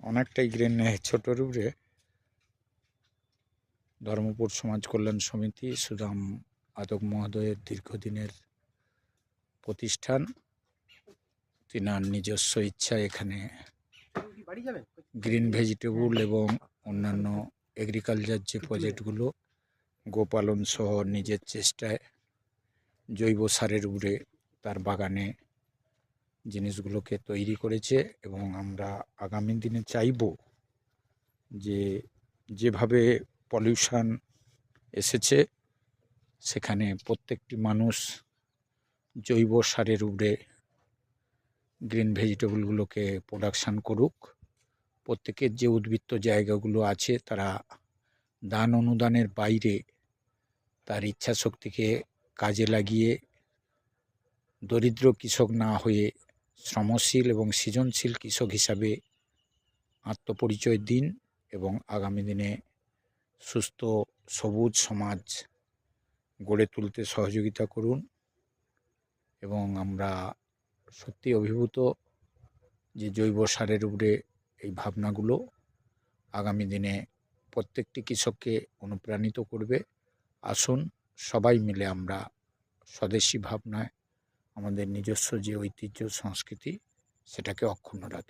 অনেকটাই গ্রেন ছোটোর উপরে ধর্মপুর সমাজ কল্যাণ সমিতি, সুদাম আদক মহোদয়ের দীর্ঘদিনের প্রতিষ্ঠান, তিনার নিজস্ব ইচ্ছা এখানে গ্রিন ভেজিটেবল এবং অন্যান্য এগ্রিকালচার যে প্রজেক্টগুলো গোপালন সহ নিজের চেষ্টায় জৈব সারের উপরে তার বাগানে জিনিসগুলোকে তৈরি করেছে এবং আমরা আগামী দিনে চাইব যে যেভাবে পলিউশন এসেছে, সেখানে প্রত্যেকটি মানুষ জৈব সারের উপরে গ্রিন ভেজিটেবলগুলোকে প্রোডাকশান করুক। প্রত্যেকের যে উদ্বৃত্ত জায়গাগুলো আছে, তারা দান অনুদানের বাইরে তার ইচ্ছা শক্তিকে কাজে লাগিয়ে দরিদ্র কৃষক না হয়ে শ্রমশীল এবং সৃজনশীল কৃষক হিসাবে আত্মপরিচয় দিন এবং আগামী দিনে সুস্থ, সবুজ সমাজ গড়ে তুলতে সহযোগিতা করুন এবং আমরা সত্যি অভিভূত যে জৈব সারের উপরে এই ভাবনাগুলো আগামী দিনে প্রত্যেকটি কৃষককে অনুপ্রাণিত করবে। আসুন সবাই মিলে আমরা স্বদেশি ভাবনায় আমাদের নিজস্ব যে ঐতিহ্য সংস্কৃতি সেটাকে অক্ষুণ্ণ রাখি।